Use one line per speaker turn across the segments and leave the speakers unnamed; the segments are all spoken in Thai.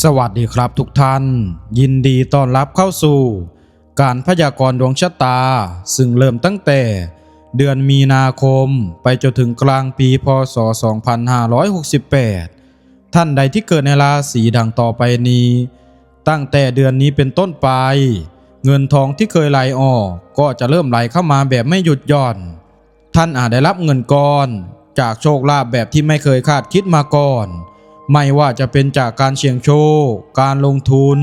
สวัสดีครับทุกท่าน ยินดีต้อนรับเข้าสู่ การพยากรณ์ดวงชะตา ซึ่งเริ่มตั้งแต่ เดือนมีนาคมไปจนถึงกลางปีพศ 2568 ท่านใดที่เกิดในราศีดังต่อไปนี้ ตั้งแต่เดือนนี้เป็นต้นไป เงินทองที่เคยไหลออกก็จะเริ่มไหลเข้ามาแบบไม่หยุดหย่อน ท่านอาจได้รับเงินก้อน จากโชคลาภแบบที่ไม่เคยคาดคิดมาก่อน ไม่ว่าจะเป็นจากการเสี่ยงโชค การลงทุน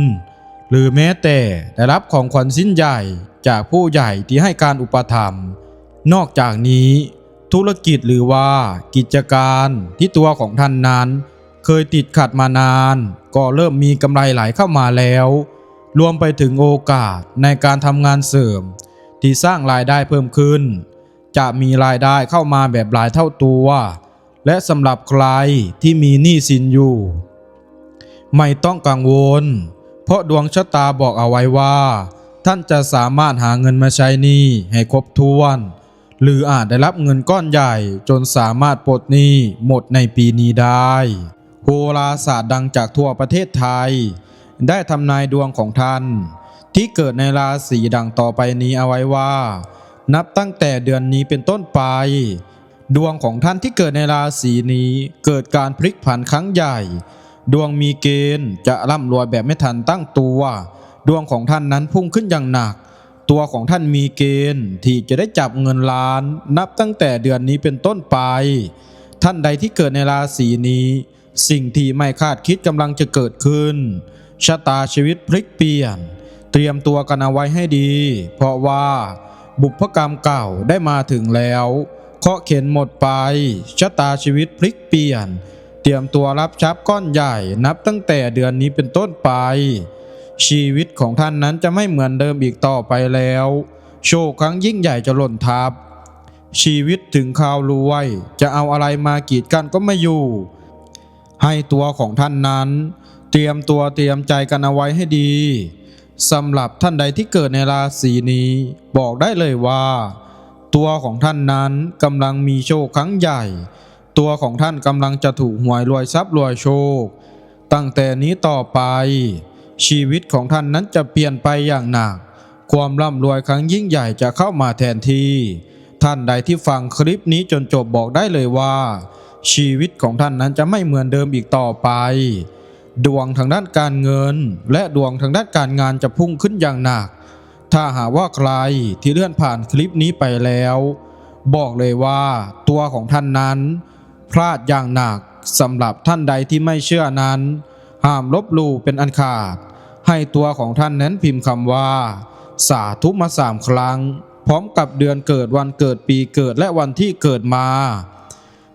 หรือแม้แต่ได้รับของขวัญสิ้นใหญ่จากผู้ใหญ่ที่ให้การอุปถัมภ์นอกจากนี้ ธุรกิจหรือว่ากิจการที่ตัวของท่านนั้น เคยติดขัดมานาน ก็เริ่มมีกำไรไหลเข้ามาแล้ว รวมไปถึงโอกาสในการทำงานเสริม ที่สร้างรายได้เพิ่มขึ้น จะมีรายได้เข้ามาแบบหลายเท่าตัว และสำหรับใครที่มีหนี้สินอยู่ ไม่ต้องกังวล เพราะดวงชะตาบอกเอาไว้ว่า ท่านจะสามารถหาเงินมาใช้หนี้ให้ครบถ้วน หรืออาจได้รับเงินก้อนใหญ่จนสามารถปลดหนี้หมดในปีนี้ได้โหราศาสตร์ดังจากทั่วประเทศไทย ได้ทำนายดวงของท่าน ที่เกิดในราศีดังต่อไปนี้เอาไว้ว่า นับตั้งแต่เดือนนี้เป็นต้นไป ดวงของท่านที่เกิดในราศีนี้เกิดการพลิกผันครั้งใหญ่ ดวงมีเกณฑ์จะร่ำรวยแบบไม่ทันตั้งตัว ดวงของท่านนั้นพุ่งขึ้นอย่างหนัก ตัวของท่านมีเกณฑ์ที่จะได้จับเงินล้าน นับตั้งแต่เดือนนี้เป็นต้นไป ท่านใดที่เกิดในราศีนี้ สิ่งที่ไม่คาดคิดกำลังจะเกิดขึ้น ชะตาชีวิตพลิกเปลี่ยน เตรียมตัวกันเอาไว้ให้ดี เพราะว่าบุพกรรมเก่าได้มาถึงแล้ว เคาะเข็นหมดไปชะตาชีวิตพลิกเปลี่ยน เตรียมตัวรับทรัพย์ก้อนใหญ่นับตั้งแต่เดือนนี้เป็นต้นไป ชีวิตของท่านนั้นจะไม่เหมือนเดิมอีกต่อไปแล้ว โชคครั้งยิ่งใหญ่จะหล่นทับ ชีวิตถึงข่าวรวย จะเอาอะไรมากีดกันก็ไม่อยู่ ให้ตัวของท่านนั้น เตรียมตัวเตรียมใจกันเอาไว้ให้ดีสำหรับท่านใดที่เกิดในราศีนี้ บอกได้เลยว่า ตัวของท่านนั้นกำลังมีโชคครั้งใหญ่ ตัวของท่านกำลังจะถูกหวยรวยทรัพย์รวยโชค ตั้งแต่นี้ต่อไป ชีวิตของท่านนั้นจะเปลี่ยนไปอย่างหนัก ความร่ำรวยครั้งยิ่งใหญ่จะเข้ามาแทนที่ท่านใดที่ฟังคลิปนี้จนจบบอกได้เลยว่า ชีวิตของท่านนั้นจะไม่เหมือนเดิมอีกต่อไป ดวงทางด้านการเงิน และดวงทางด้านการงานจะพุ่งขึ้นอย่างหนัก ถ้าหาว่าใครที่เลื่อนผ่านคลิปนี้ไปแล้ว บอกเลยว่าตัวของท่านนั้น พลาดอย่างหนักสำหรับท่านใดที่ไม่เชื่อนั้น ห้ามลบลู่เป็นอันขาด ให้ตัวของท่านนั้นพิมพ์คำว่า สาธุมาสามครั้ง พร้อมกับเดือนเกิดวันเกิดปีเกิดและวันที่เกิดมา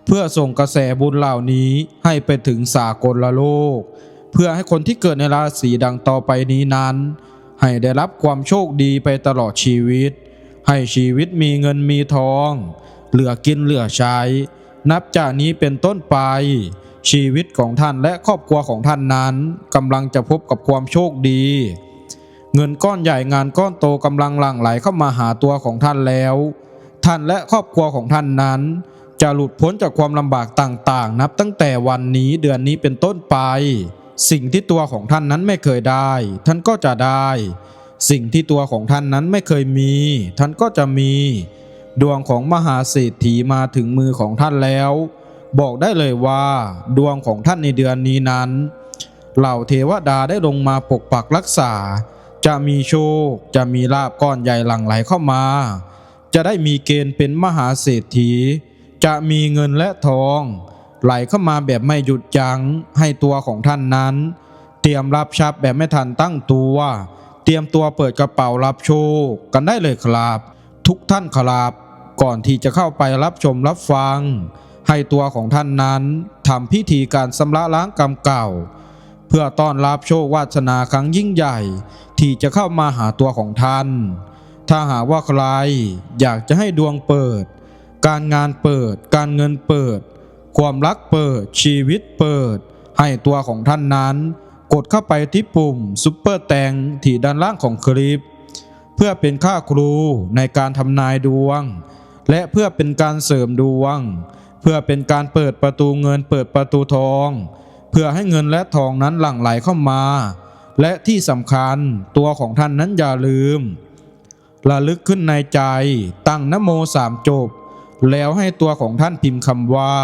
เพื่อส่งกระแสบุญเหล่านี้ให้ไปถึงสากลโลก เพื่อให้คนที่เกิดในราศีดังต่อไปนี้นั้น ให้ได้รับความโชคดีไปตลอดชีวิต ให้ชีวิตมีเงินมีทอง เหลือกินเหลือใช้ นับจากนี้เป็นต้นไป ชีวิตของท่านและครอบครัวของท่านนั้นกำลังจะพบกับความโชคดี เงินก้อนใหญ่งานก้อนโตกำลังหลั่งไหลเข้ามาหาตัวของท่านแล้ว ท่านและครอบครัวของท่านนั้น จะหลุดพ้นจากความลำบากต่างๆ นับตั้งแต่วันนี้เดือนนี้เป็นต้นไป สิ่งที่ตัวของท่านนั้นไม่เคยได้ ท่านก็จะได้ สิ่งที่ตัวของท่านนั้นไม่เคยมี ท่านก็จะมี ดวงของมหาเศรษฐีมาถึงมือของท่านแล้ว บอกได้เลยว่า ดวงของท่านในเดือนนี้นั้น เหล่าเทวดาได้ลงมาปกปักรักษา จะมีโชค จะมีลาบก้อนใหญ่หลั่งไหลเข้ามา จะได้มีเกณฑ์เป็นมหาเศรษฐี จะมีเงินและทอง ไหลเข้ามาแบบไม่หยุดยัง้งให้ตัวของท่านนั้น เตรียมรับทรัพย์แบบไม่ทันตั้งตัว เตรียมตัวเปิดกระเป๋ารับโชคกันได้เลยครับ ทุกท่านครับ ก่อนที่จะเข้าไปรับชมรับฟัง ให้ตัวของท่านนั้นทำพิธีการชำระล้างกรรมเก่า เพื่อต้อนรับโชควาสนาครั้งยิ่งใหญ่ ที่จะเข้ามาหาตัวของท่าน ถ้าหากว่าใครอยากจะให้ดวงเปิด การงานเปิด การเงินเปิด ความรักเปิดชีวิตเปิด ให้ตัวของท่านนั้น กดเข้าไปที่ปุ่มซุปเปอร์แตงที่ด้านล่างของคลิป เพื่อเป็นค่าครูในการทำนายดวง และเพื่อเป็นการเสริมดวง เพื่อเป็นการเปิดประตูเงินเปิดประตูทอง เพื่อให้เงินและทองนั้นหลั่งไหลเข้ามา และที่สำคัญตัวของท่านนั้นอย่าลืมระลึกขึ้นในใจตั้งนโมสามจบ แล้วให้ตัวของท่านพิมพ์คำว่า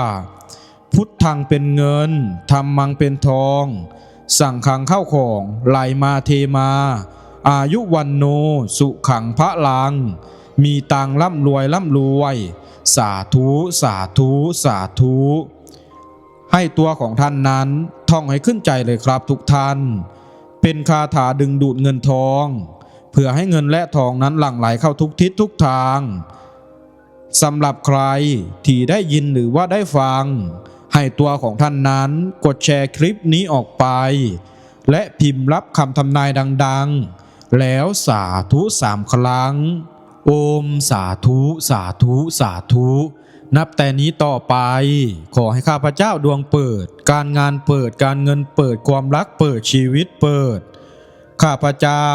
พุทธังเป็นเงินธรรมังเป็นทอง สั่งขังเข้าของไหลมาเทมา อายุวันโน สุขังพระลัง มีตังค์ร่ำรวยร่ำรวย สาธุสาธุสาธุให้ตัวของท่านนั้นท่องให้ขึ้นใจเลยครับทุกท่าน เป็นคาถาดึงดูดเงินทอง เพื่อให้เงินและทองนั้นหลั่งไหลเข้าทุกทิศทุกทางสำหรับใครที่ได้ยินหรือว่าได้ฟัง ให้ตัวของท่านนั้นกดแชร์คลิปนี้ออกไป และพิมพ์รับคำทำนายดังๆ แล้วสาธุสามครั้ง โอมสาธุสาธุสาธุนับแต่นี้ต่อไป ขอให้ข้าพเจ้าดวงเปิด การงานเปิดการเงินเปิดความรักเปิดชีวิตเปิด ข้าพเจ้า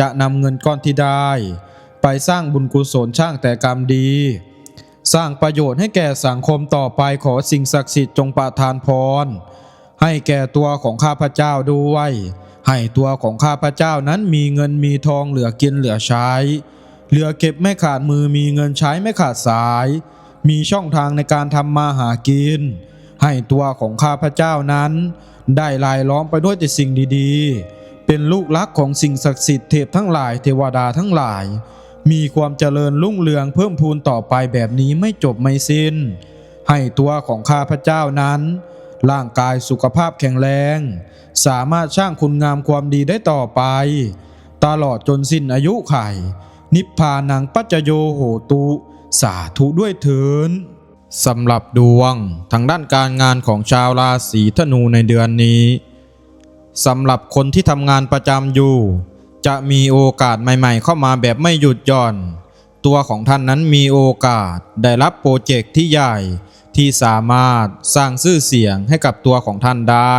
จะนำเงินก้อนที่ได้ ไปสร้างบุญกุศลช่างแต่กรรมดี สร้างประโยชน์ให้แก่สังคมต่อไปขอสิ่งศักดิ์สิทธิ์จงประทานพร ให้แก่ตัวของข้าพเจ้าด้วย ให้ตัวของข้าพเจ้านั้นมีเงินมีทองเหลือกินเหลือใช้ เหลือเก็บไม่ขาดมือมีเงินใช้ไม่ขาดสาย มีช่องทางในการทำมาหากิน ให้ตัวของข้าพเจ้านั้น ได้ลายล้อมไปด้วยแต่สิ่งดีๆ เป็นลูกรักของสิ่งศักดิ์สิทธิ์เทพทั้งหลายเทวดาทั้งหลาย มีความเจริญรุ่งเรืองเพิ่มพูนต่อไปแบบนี้ไม่จบไม่สิ้น ให้ตัวของข้าพเจ้านั้น ร่างกายสุขภาพแข็งแรง สามารถสร้างคุณงามความดีได้ต่อไป ตลอดจนสิ้นอายุไข นิพพานังปัจจโยโหตุ สาธุด้วยเถินสำหรับดวงทางด้านการงานของชาวราศีธนูในเดือนนี้สำหรับคนที่ทำงานประจำอยู่ จะมีโอกาสใหม่ๆ เข้ามาแบบไม่หยุดหย่อน ตัวของท่านนั้นมีโอกาสได้รับโปรเจกต์ที่ใหญ่ ที่สามารถสร้างชื่อเสียงให้กับตัวของท่านได้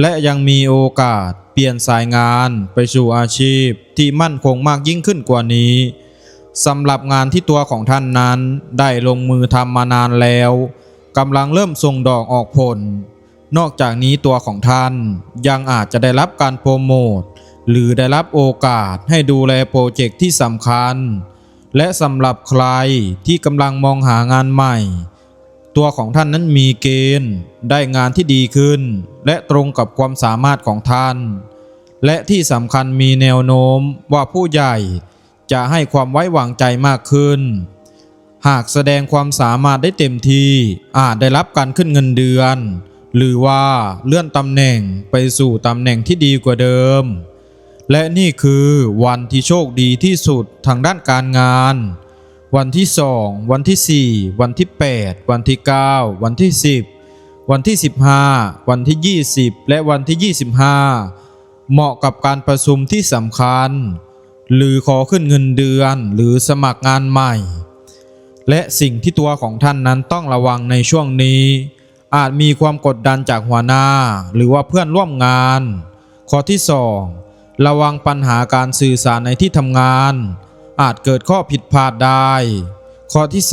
และยังมีโอกาสเปลี่ยนสายงานไปสู่อาชีพที่มั่นคงมากยิ่งขึ้นกว่านี้สำหรับงานที่ตัวของท่านนั้นได้ลงมือทำมานานแล้วกำลังเริ่มส่งดอกออกผล นอกจากนี้ตัวของท่านยังอาจจะได้รับการโปรโมท หรือได้รับโอกาสให้ดูแลโปรเจกต์ที่สำคัญ และสำหรับใครที่กำลังมองหางานใหม่ ตัวของท่านนั้นมีเกณฑ์ได้งานที่ดีขึ้น และตรงกับความสามารถของท่าน และที่สำคัญมีแนวโน้มว่าผู้ใหญ่จะให้ความไว้วางใจมากขึ้น หากแสดงความสามารถได้เต็มที่อาจได้รับการขึ้นเงินเดือน หรือว่าเลื่อนตำแหน่งไปสู่ตำแหน่งที่ดีกว่าเดิม และนี่คือวันที่โชคดีที่สุดทางด้านการงาน วันที่ 2 วันที่ 4 วันที่ 8 วันที่ 9 วันที่ 10 วันที่ 15 วันที่ 20 และวันที่ 25 เหมาะกับการประชุมที่สำคัญ หรือขอขึ้นเงินเดือนหรือสมัครงานใหม่ และสิ่งที่ตัวของท่านนั้นต้องระวังในช่วงนี้ อาจมีความกดดันจากหัวหน้า หรือว่าเพื่อนร่วมงาน ข้อที่ 2 ระวังปัญหาการสื่อสารในที่ทำงาน อาจเกิดข้อผิดพลาดได้ ข้อที่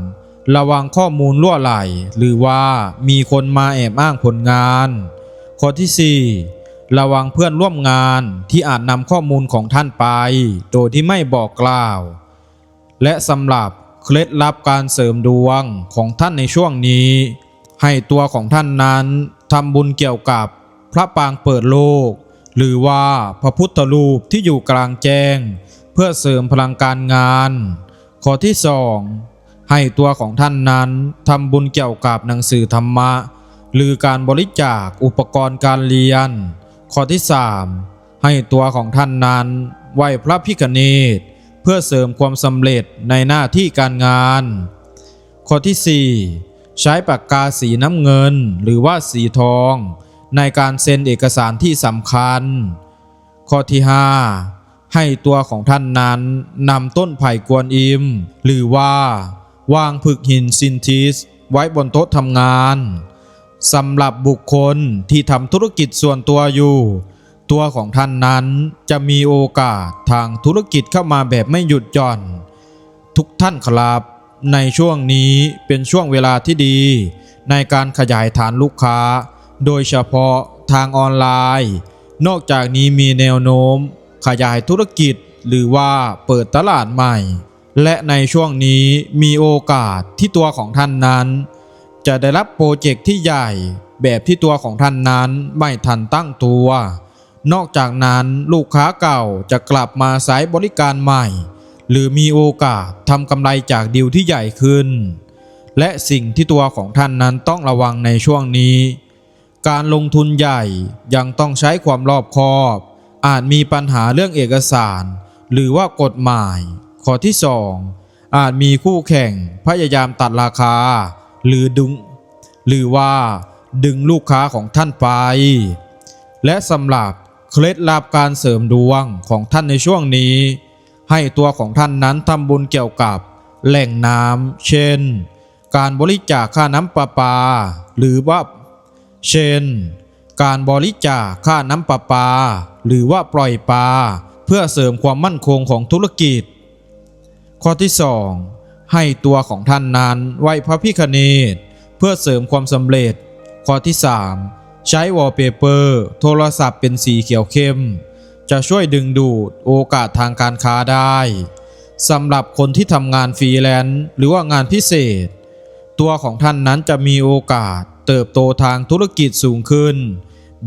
3 ระวังข้อมูลล่วไหล หรือว่ามีคนมาแอบอ้างผลงาน ข้อที่ 4 ระวังเพื่อนร่วมงานที่อาจนำข้อมูลของท่านไป โดยที่ไม่บอกกล่าว และสำหรับเคล็ดลับการเสริมดวงของท่านในช่วงนี้ ให้ตัวของท่านนั้นทำบุญเกี่ยวกับพระปางเปิดโลก หรือว่าพระพุทธรูปที่อยู่กลางแจ้ง เพื่อเสริมพลังการงาน ข้อที่สองให้ตัวของท่านนั้นทำบุญเกี่ยวกับหนังสือธรรมะ หรือการบริจาคอุปกรณ์การเรียน ข้อที่สามให้ตัวของท่านนั้นไหวพระพิฆเนศเพื่อเสริมความสำเร็จในหน้าที่การงาน ข้อที่4ใช้ปากกาสีน้ำเงินหรือว่าสีทอง ในการเซ็นเอกสารที่สำคัญ ข้อที่ 5 ให้ตัวของท่านนั้นนำต้นไผ่กวนอิม หรือว่าวางผึกหินซินทิส ไว้บนโต๊ะทำงานสำหรับบุคคลที่ทำธุรกิจส่วนตัวอยู่ ตัวของท่านนั้นจะมีโอกาสทางธุรกิจเข้ามาแบบไม่หยุดหย่อน ทุกท่านครับในช่วงนี้เป็นช่วงเวลาที่ดี ในการขยายฐานลูกค้า โดยเฉพาะทางออนไลน์ นอกจากนี้มีแนวโน้ม ขยายธุรกิจหรือว่าเปิดตลาดใหม่ และในช่วงนี้มีโอกาสที่ตัวของท่านนั้น จะได้รับโปรเจกต์ที่ใหญ่แบบที่ตัวของท่านนั้นไม่ทันตั้งตัว นอกจากนั้นลูกค้าเก่าจะกลับมาใช้บริการใหม่ หรือมีโอกาสทำกำไรจากดีลที่ใหญ่ขึ้น และสิ่งที่ตัวของท่านนั้นต้องระวังในช่วงนี้ การลงทุนใหญ่ยังต้องใช้ความรอบคอบ อาจมีปัญหาเรื่องเอกสาร หรือว่ากฎหมาย ข้อที่ 2 อาจมีคู่แข่งพยายามตัดราคา หรือดึง หรือว่าดึงลูกค้าของท่านไป และสำหรับเคล็ดลับการเสริมดวงของท่านในช่วงนี้ ให้ตัวของท่านนั้นทำบุญเกี่ยวกับแหล่งน้ำเช่น การบริจาคค่าน้ำประปา หรือว่า เช่น การบริจาคค่าน้ำประปา หรือว่าปล่อยปลาเพื่อเสริมความมั่นคงของธุรกิจ ข้อที่ 2 ให้ตัวของท่านนั้นไหวพระพิคเนตเพื่อเสริมความสำเร็จ ข้อที่ 3 ใช้วอลเปเปอร์โทรศัพท์เป็นสีเขียวเข้ม จะช่วยดึงดูดโอกาสทางการค้าได้สำหรับคนที่ทำงานฟรีแลนซ์หรือว่างานพิเศษ ตัวของท่านนั้นจะมีโอกาส เติบโตทางธุรกิจสูงขึ้น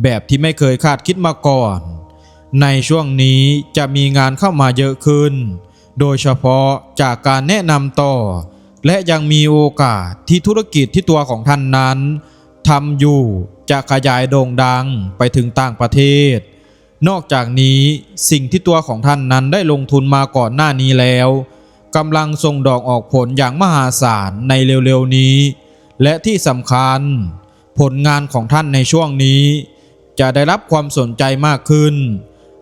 แบบที่ไม่เคยคาดคิดมาก่อน ในช่วงนี้จะมีงานเข้ามาเยอะขึ้น โดยเฉพาะจากการแนะนำต่อ และยังมีโอกาสที่ธุรกิจที่ตัวของท่านนั้นทำอยู่จะขยายโด่งดังไปถึงต่างประเทศ นอกจากนี้สิ่งที่ตัวของท่านนั้นได้ลงทุนมาก่อนหน้านี้แล้วกำลังส่งดอกออกผลอย่างมหาศาลในเร็วๆนี้ และที่สำคัญ ผลงานของท่านในช่วงนี้ จะได้รับความสนใจมากขึ้น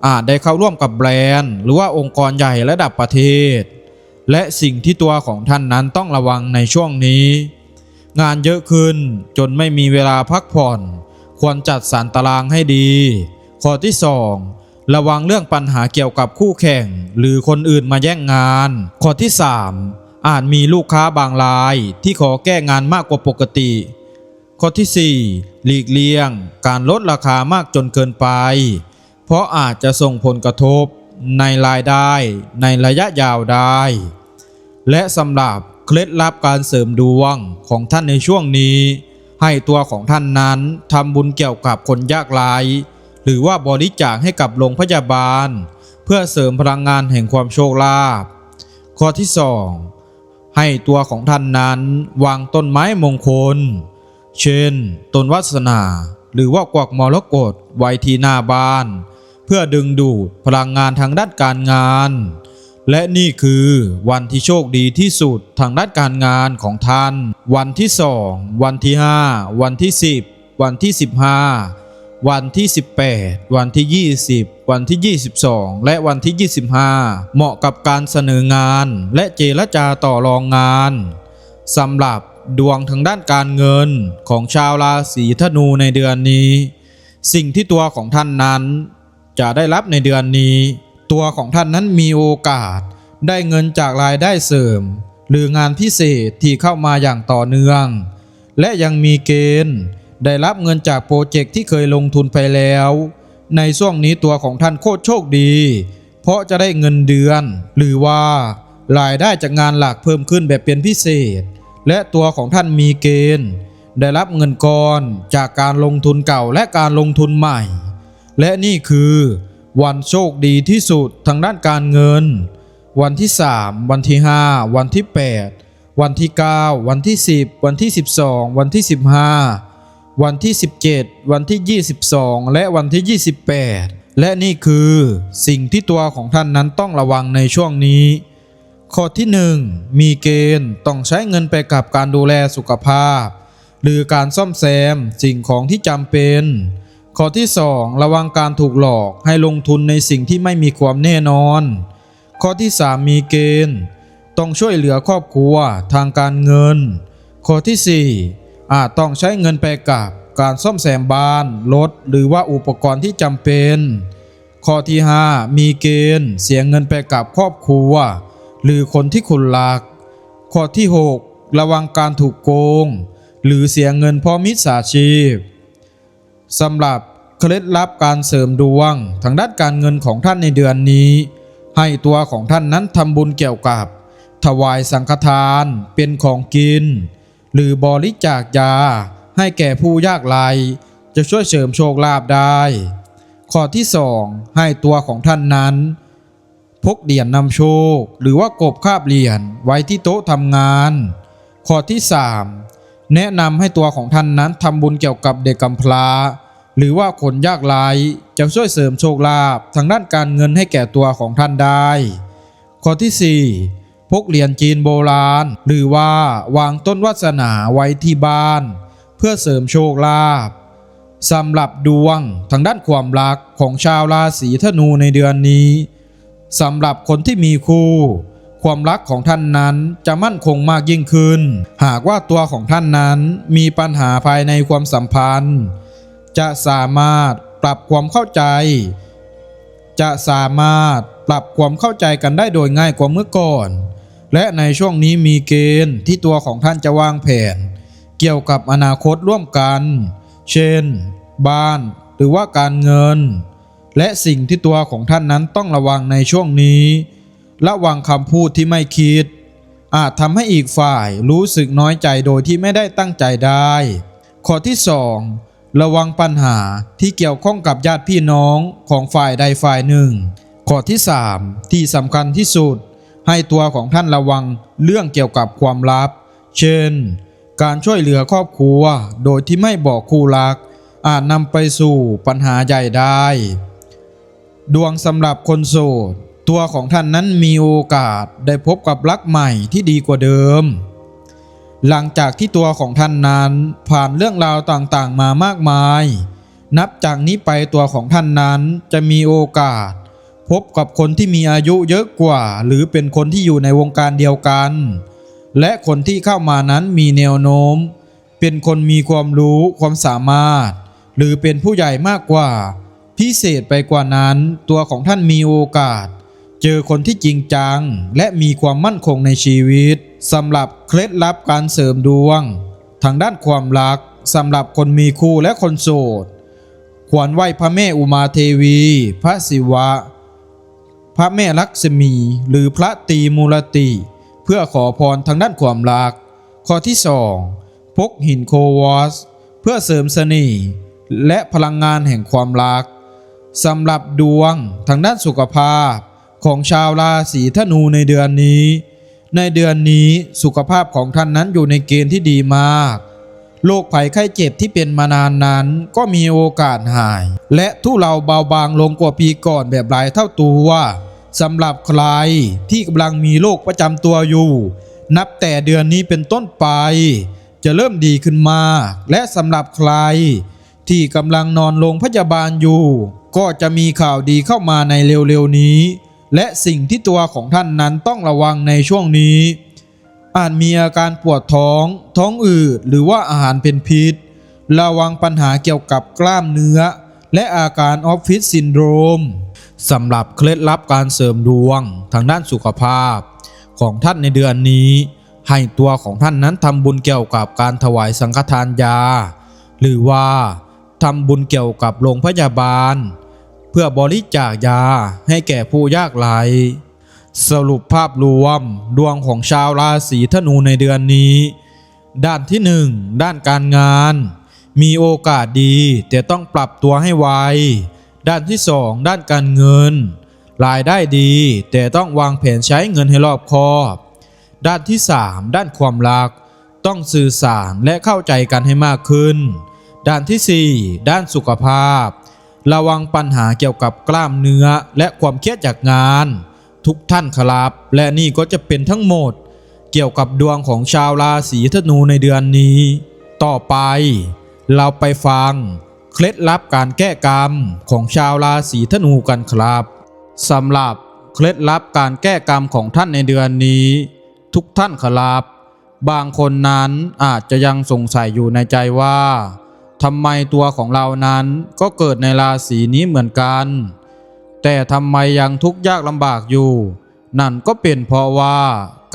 อาจได้เข้าร่วมกับแบรนด์ หรือว่าองค์กรใหญ่ระดับประเทศ และสิ่งที่ตัวของท่านนั้นต้องระวังในช่วงนี้ งานเยอะขึ้นจนไม่มีเวลาพักผ่อน ควรจัดสรรตารางให้ดี ข้อที่ 2 ระวังเรื่องปัญหาเกี่ยวกับคู่แข่ง หรือคนอื่นมาแย่งงาน ข้อที่ 3 อาจมีลูกค้าบางรายที่ขอแก้งานมากกว่าปกติ ข้อที่ 4 หลีกเลี่ยง การลดราคามากจนเกินไป เพราะอาจจะส่งผลกระทบในรายได้ในระยะยาวได้ และสำหรับเคล็ดลับการเสริมดวงของท่านในช่วงนี้ ให้ตัวของท่านนั้นทำบุญเกี่ยวกับคนยากไร้หรือว่าบริจาคให้กับโรงพยาบาล เพื่อเสริมพลังงานแห่งความโชคลาภข้อที่ 2 ให้ตัวของท่านนั้นวางต้นไม้มงคล เช่น ต้นวัสนา หรือว่ากวักมรกตไว้ที่หน้าบ้าน เพื่อดึงดูดพลังงานทางด้านการงาน และนี่คือวันที่โชคดีที่สุดทางด้านการงานของท่าน วันที่สองวันที่ห้าวันที่สิบวันที่สิบห้า วันที่ 18 วันที่ 20 วันที่ 22 และวันที่ 25 เหมาะกับการเสนองาน และเจรจาต่อรองงานสำหรับดวงทางด้านการเงินของชาวราศีธนูในเดือนนี้ สิ่งที่ตัวของท่านนั้น จะได้รับในเดือนนี้ ตัวของท่านนั้นมีโอกาส ได้เงินจากรายได้เสริม หรืองานพิเศษที่เข้ามาอย่างต่อเนื่อง และยังมีเกณฑ์ ได้รับเงินจากโปรเจกต์ที่เคยลงทุนไปแล้ว ในช่วงนี้ตัวของท่านโคตรโชคดี เพราะจะได้เงินเดือน หรือว่ารายได้จากงานหลักเพิ่มขึ้นแบบเป็นพิเศษ และตัวของท่านมีเกณฑ์ ได้รับเงินก้อนจากการลงทุนเก่าและการลงทุนใหม่ และนี่คือ วันโชคดีที่สุดทางด้านการเงิน วันที่ 3 วันที่ 5 วันที่ 8 วันที่ 9 วันที่ 10 วันที่ 12 วันที่ 15 วันที่ 17 วันที่ 22 และวันที่ 28 และนี่คือสิ่งที่ตัวของท่านนั้นต้องระวังในช่วงนี้ ข้อที่ 1 มีเกณฑ์ต้องใช้เงินไปกับการดูแลสุขภาพ หรือการซ่อมแซมสิ่งของที่จำเป็น ข้อที่ 2 ระวังการถูกหลอกให้ลงทุนในสิ่งที่ไม่มีความแน่นอน ข้อที่ 3 มีเกณฑ์ ต้องช่วยเหลือครอบครัวทางการเงิน ข้อที่ 4 อาจต้องใช้เงินไปกับการซ่อมแซมบ้านรถหรือว่าอุปกรณ์ที่จำเป็น ข้อที่ 5 มีเกณฑ์เสียเงินไปกับครอบครัว หรือคนที่คุณรัก ข้อที่ 6 ระวังการถูกโกง หรือเสียเงินเพราะมิจฉาชีพสำหรับเคล็ดลับการเสริมดวง ทางด้านการเงินของท่านในเดือนนี้ ให้ตัวของท่านนั้นทำบุญเกี่ยวกับ ถวายสังฆทานเป็นของกิน หรือบริจาคยา ให้แก่ผู้ยากไร้จะช่วยเสริมโชคลาภได้ ข้อที่2ให้ตัวของท่านนั้น พกเหรียญนำโชค หรือว่ากบคาบเหรียญไว้ที่โต๊ะทำงาน ข้อที่3แนะนำให้ตัวของท่านนั้นทำบุญเกี่ยวกับเด็กกำพร้า หรือว่าคนยากไร้จะช่วยเสริมโชคลาภทางด้านการเงินให้แก่ตัวของท่านได้ ข้อที่4 พกเหรียญจีนโบราณ หรือว่าวางต้นวัสนาไว้ที่บ้าน เพื่อเสริมโชคลาภสำหรับดวงทางด้านความรักของชาวราศีธนูในเดือนนี้สำหรับคนที่มีคู่ ความรักของท่านนั้นจะมั่นคงมากยิ่งขึ้น หากว่าตัวของท่านนั้นมีปัญหาภายในความสัมพันธ์ จะสามารถปรับความเข้าใจ จะสามารถปรับความเข้าใจกันได้โดยง่ายกว่าเมื่อก่อน และในช่วงนี้มีเกณฑ์ที่ตัวของท่านจะวางแผน เกี่ยวกับอนาคตร่วมกัน เช่น บ้านหรือว่าการเงิน และสิ่งที่ตัวของท่านนั้นต้องระวังในช่วงนี้ ระวังคำพูดที่ไม่คิด อาจทำให้อีกฝ่ายรู้สึกน้อยใจโดยที่ไม่ได้ตั้งใจได้ ข้อที่ 2 ระวังปัญหาที่เกี่ยวข้องกับญาติพี่น้องของฝ่ายใดฝ่ายหนึ่ง ข้อที่ 3 ที่สำคัญที่สุด ให้ตัวของท่านระวังเรื่องเกี่ยวกับความลับ เช่น การช่วยเหลือครอบครัวโดยที่ไม่บอกคู่รัก อาจนำไปสู่ปัญหาใหญ่ได้ ดวงสำหรับคนโสด ตัวของท่านนั้นมีโอกาสได้พบกับรักใหม่ที่ดีกว่าเดิม หลังจากที่ตัวของท่านนั้นผ่านเรื่องราวต่างๆมามากมาย นับจากนี้ไปตัวของท่านนั้นจะมีโอกาส พบกับคนที่มีอายุเยอะกว่า หรือเป็นคนที่อยู่ในวงการเดียวกัน และคนที่เข้ามานั้นมีแนวโน้ม เป็นคนมีความรู้ความสามารถ หรือเป็นผู้ใหญ่มากกว่า พิเศษไปกว่านั้น ตัวของท่านมีโอกาส เจอคนที่จริงจัง และมีความมั่นคงในชีวิตสำหรับเคล็ดลับการเสริมดวง ทางด้านความรักสำหรับคนมีคู่และคนโสด ควรไหว้พระแม่อุมาเทวี พระศิวะ ระแม่ลักษมีหรือพระตีมูลติ เพื่อขอพรทางด้านความรัก ข้อที่2พกหินโควอส เพื่อเสริมเสน่ห์และพลังงานแห่งความรักสำหรับดวงทางด้านสุขภาพของชาวราศีธนูในเดือนนี้ ในเดือนนี้สุขภาพของท่านนั้นอยู่ในเกณฑ์ที่ดีมากโรคภัยไข้เจ็บที่เป็นมานานนั้นก็มีโอกาสหาย และทุเลาเบาบางลงกว่าปีก่อนแบบหลายเท่าตัว สำหรับใครที่กำลังมีโรคประจำตัวอยู่ นับแต่เดือนนี้เป็นต้นไป จะเริ่มดีขึ้นมา และสำหรับใคร ที่กำลังนอนโรงพยาบาลอยู่ ก็จะมีข่าวดีเข้ามาในเร็วๆนี้ และสิ่งที่ตัวของท่านนั้นต้องระวังในช่วงนี้ อาจมีอาการปวดท้อง ท้องอืดหรือว่าอาหารเป็นพิษ ระวังปัญหาเกี่ยวกับกล้ามเนื้อ และอาการออฟฟิศซินโดรม สำหรับเคล็ดลับการเสริมดวงทางด้านสุขภาพ ของท่านในเดือนนี้ ให้ตัวของท่านนั้นทำบุญเกี่ยวกับการถวายสังฆทานยา หรือว่าทำบุญเกี่ยวกับโรงพยาบาล เพื่อบริจาคยาให้แก่ผู้ยากไร้สรุปภาพรวมดวงของชาวราศีธนูในเดือนนี้ ด้านที่หนึ่งด้านการงาน มีโอกาสดีแต่ต้องปรับตัวให้ไว ด้านที่สองด้านการเงิน รายได้ดี แต่ต้องวางแผนใช้เงินให้รอบคอบ ด้านที่สามด้านความรัก ต้องสื่อสารและเข้าใจกันให้มากขึ้น ด้านที่สี่ด้านสุขภาพ ระวังปัญหาเกี่ยวกับกล้ามเนื้อและความเครียดจากงาน ทุกท่านครับ และนี่ก็จะเป็นทั้งหมด เกี่ยวกับดวงของชาวราศีธนูในเดือนนี้ ต่อไป เราไปฟัง เคล็ดลับการแก้กรรมของชาวราศีธนูกันครับสำหรับเคล็ดลับการแก้กรรมของท่านในเดือนนี้ ทุกท่านครับบางคนนั้นอาจจะยังสงสัยอยู่ในใจว่าทำไมตัวของเรานั้นก็เกิดในราศีนี้เหมือนกัน แต่ทำไมยังทุกข์ยากลำบากอยู่ นั่นก็เป็นเพราะว่า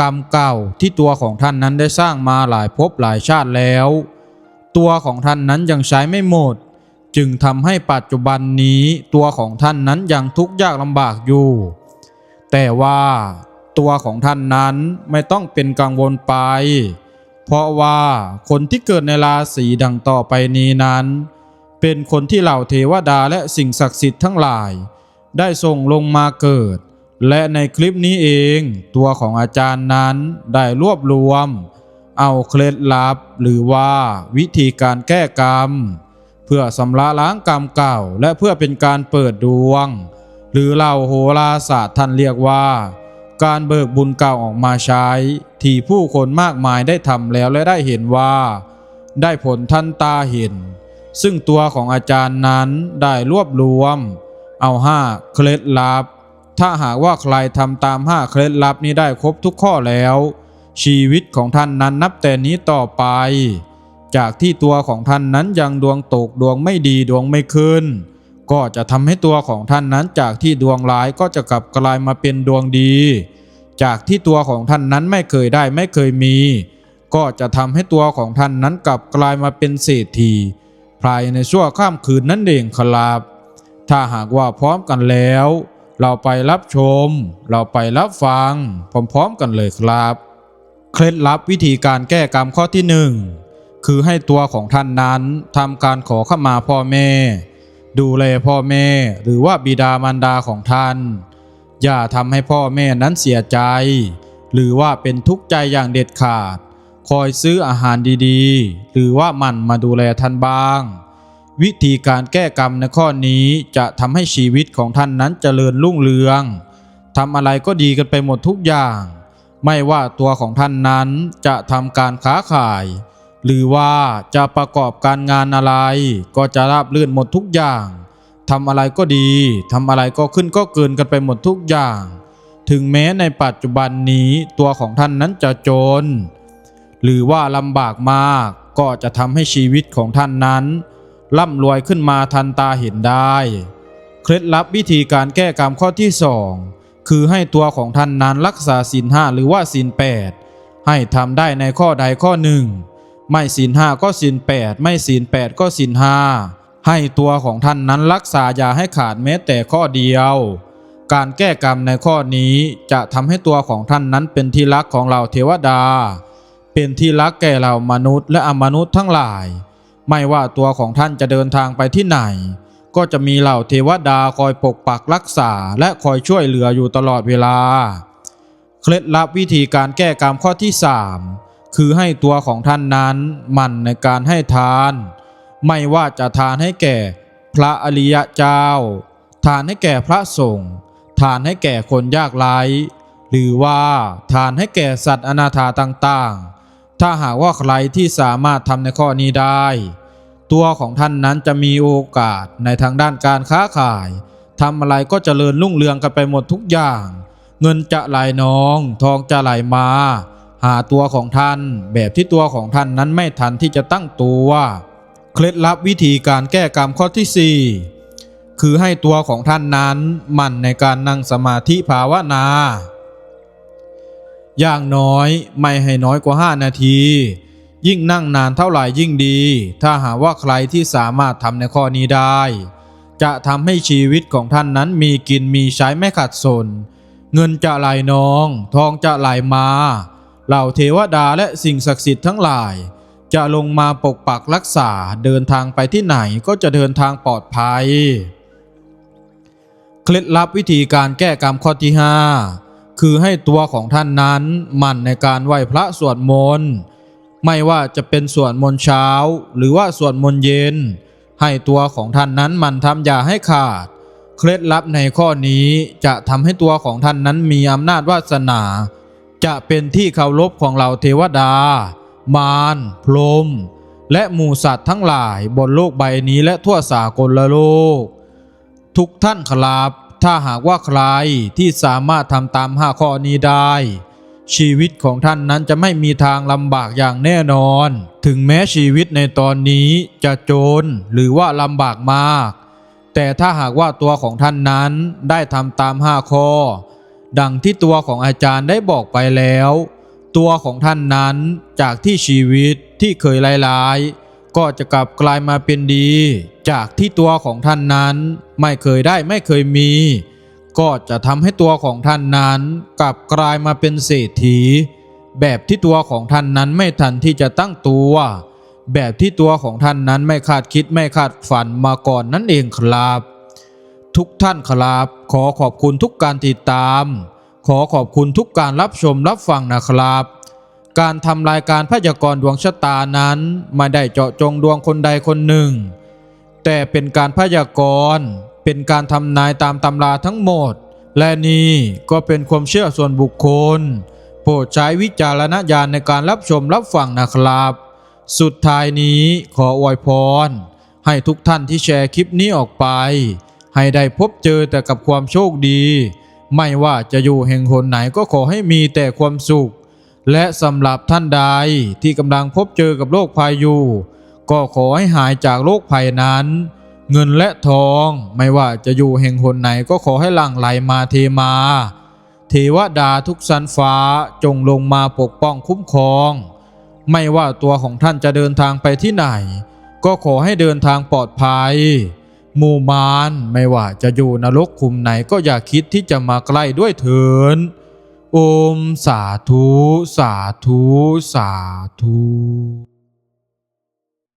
กรรมเก่าที่ตัวของท่านนั้นได้สร้างมาหลายภพหลายชาติแล้ว ตัวของท่านนั้นยังใช้ไม่หมด จึงทำให้ปัจจุบันนี้ตัวของท่านนั้นยังทุกข์ยากลำบากอยู่ แต่ว่าตัวของท่านนั้นไม่ต้องเป็นกังวลไป เพราะว่าคนที่เกิดในราศีดังต่อไปนี้นั้น เป็นคนที่เหล่าเทวดาและสิ่งศักดิ์สิทธิ์ทั้งหลาย ได้ส่งลงมาเกิด และในคลิปนี้เองตัวของอาจารย์นั้นได้รวบรวม เอาเคล็ดลับหรือว่าวิธีการแก้กรรม เพื่อสำระล้างกรรมเก่า และเพื่อเป็นการเปิดดวง หรือเหล่าโหราศาสตร์ท่านเรียกว่า การเบิกบุญเก่าออกมาใช้ ที่ผู้คนมากมายได้ทำแล้วและได้เห็นว่า ได้ผลท่านตาเห็น ซึ่งตัวของอาจารย์นั้นได้รวบรวม เอาห้าเคล็ดลับ ถ้าหากว่าใครทำตามห้าเคล็ดลับนี้ได้ครบทุกข้อแล้ว ชีวิตของท่านนั้นนับแต่นี้ต่อไป จากที่ตัวของท่านนั้นยังดวงตกดวงไม่ดีดวงไม่ขึ้น ก็จะทำให้ตัวของท่านนั้นจากที่ดวงร้ายก็จะกลับกลายมาเป็นดวงดี จากที่ตัวของท่านนั้นไม่เคยได้ไม่เคยมี ก็จะทำให้ตัวของท่านนั้นกลับกลายมาเป็นเศรษฐีภายในชั่วข้ามคืนนั่นเองครับถ้าหากว่าพร้อมกันแล้ว เราไปรับชม เราไปรับฟังพร้อมๆกันเลยครับ เคล็ดลับวิธีการแก้กรรมข้อที่หนึ่ง คือให้ตัวของท่านนั้นทำการขอขมาพ่อแม่ ดูแลพ่อแม่หรือว่าบิดามารดาของท่าน อย่าทำให้พ่อแม่นั้นเสียใจ หรือว่าเป็นทุกข์ใจอย่างเด็ดขาด คอยซื้ออาหารดีๆ หรือว่ามันมาดูแลท่านบ้าง วิธีการแก้กรรมในข้อนี้จะทำให้ชีวิตของท่านนั้นเจริญรุ่งเรืองทำอะไรก็ดีกันไปหมดทุกอย่าง ไม่ว่าตัวของท่านนั้นจะทำการค้าขาย หรือว่าจะประกอบการงานอะไร ก็จะราบรื่นหมดทุกอย่างทำอะไรก็ดีทำอะไรก็ขึ้นก็เกินกันไปหมดทุกอย่าง ถึงแม้ในปัจจุบันนี้ตัวของท่านนั้นจะจน หรือว่าลำบากมากก็จะทำให้ชีวิตของท่านนั้นร่ำรวยขึ้นมาทันตาเห็นได้ เคล็ดลับวิธีการแก้กรรมข้อที่สองคือให้ตัวของท่านนั้นรักษาศีลห้าหรือว่าศีลแปดให้ทำได้ในข้อใดข้อหนึ่ง ไม่ศีลห้าก็ศีลแปดไม่ศีลแปดก็ศีลห้าให้ตัวของท่านนั้นรักษาอย่าให้ขาดแม้แต่ข้อเดียว การแก้กรรมในข้อนี้จะทำให้ตัวของท่านนั้นเป็นที่รักของเราเทวดา เป็นที่รักแก่เรามนุษย์และอมนุษย์ทั้งหลาย ไม่ว่าตัวของท่านจะเดินทางไปที่ไหน ก็จะมีเหล่าเทวดาคอยปกปักรักษาและคอยช่วยเหลืออยู่ตลอดเวลา เคล็ดลับวิธีการแก้กรรมข้อที่3 คือให้ตัวของท่านนั้นมั่นในการให้ทาน ไม่ว่าจะทานให้แก่พระอริยเจ้า ทานให้แก่พระสงฆ์ทานให้แก่คนยากไร้หรือว่าทานให้แก่สัตว์อนาถาต่างๆ ถ้าหากว่าใครที่สามารถทำในข้อนี้ได้ ตัวของท่านนั้นจะมีโอกาสในทางด้านการค้าขายทำอะไรก็เจริญรุ่งเรืองกันไปหมดทุกอย่าง เงินจะไหลนอง ทองจะไหลมา หาตัวของท่านแบบที่ตัวของท่านนั้นไม่ทันที่จะตั้งตัว เคล็ดลับวิธีการแก้กรรมข้อที่ 4 คือให้ตัวของท่านนั้นมั่นในการนั่งสมาธิภาวนา อย่างน้อยไม่ให้น้อยกว่า 5 นาที ยิ่งนั่งนานเท่าไหร่ยิ่งดี ถ้าหาว่าใครที่สามารถทำในข้อนี้ได้ จะทำให้ชีวิตของท่านนั้นมีกินมีใช้ไม่ขาดสน เงินจะไหลนอง ทองจะไหลมา เหล่าเทวดาและสิ่งศักดิ์สิทธิ์ทั้งหลาย จะลงมาปกปักรักษาเดินทางไปที่ไหนก็จะเดินทางปลอดภัย เคล็ดลับวิธีการแก้กรรมข้อที่ 5 คือให้ตัวของท่านนั้นหมั่นในการไหว้พระสวดมนต์ไม่ว่าจะเป็นสวดมนต์เช้า หรือว่าสวดมนต์เย็น ให้ตัวของท่านนั้นหมันทำอย่าให้ขาด เคล็ดลับในข้อนี้จะทำให้ตัวของท่านนั้นมีอำนาจวาสนา จะเป็นที่เคารพของเหล่าเทวดา มารพรหมและหมู่สัตว์ทั้งหลายบนโลกใบนี้และทั่วสากลโลก ทุกท่านครับถ้าหากว่าใครที่สามารถทำตามห้าข้อนี้ได้ ชีวิตของท่านนั้นจะไม่มีทางลำบากอย่างแน่นอน ถึงแม้ชีวิตในตอนนี้จะจนหรือว่าลำบากมาก แต่ถ้าหากว่าตัวของท่านนั้นได้ทำตามห้าข้อ ดังที่ตัวของอาจารย์ได้บอกไปแล้ว ตัวของท่านนั้นจากที่ชีวิตที่เคยลายๆ ก็จะกลับกลายมาเป็นดี จากที่ตัวของท่านนั้นไม่เคยได้ไม่เคยมี ก็จะทำให้ตัวของท่านนั้นกลับกลายมาเป็นเศรษฐี แบบที่ตัวของท่านนั้นไม่ทันที่จะตั้งตัว แบบที่ตัวของท่านนั้นไม่คาดคิดไม่คาดฝันมาก่อนนั่นเองครับ ทุกท่านครับ ขอขอบคุณทุกการติดตาม ขอขอบคุณทุกการรับชมรับฟังนะครับ การทำรายการพยากรณ์ดวงชะตานั้นไม่ได้เจาะจงดวงคนใดคนหนึ่ง แต่เป็นการพยากรณ์เป็นการทำนายตามตำราทั้งหมด และนี่ก็เป็นความเชื่อส่วนบุคคล โปรดใช้วิจารณญาณในการรับชมรับฟังนะครับ สุดท้ายนี้ขออวยพรให้ทุกท่านที่แชร์คลิปนี้ออกไป ให้ได้พบเจอแต่กับความโชคดี ไม่ว่าจะอยู่แห่งหนไหนก็ขอให้มีแต่ความสุข และสำหรับท่านใดที่กำลังพบเจอกับโรคภัยอยู่ ก็ขอให้หายจากโรคภัยนั้น เงินและทองไม่ว่าจะอยู่แห่งหนไหนก็ขอให้หลั่งไหลมาเทมา เทวดาทุกสันฟ้าจงลงมาปกป้องคุ้มครอง ไม่ว่าตัวของท่านจะเดินทางไปที่ไหน ก็ขอให้เดินทางปลอดภัย หมู่มารไม่ว่าจะอยู่นรกคุมไหนก็อย่าคิดที่จะมาใกล้ด้วยเถินโอมสาธุ สาธุ สาธุ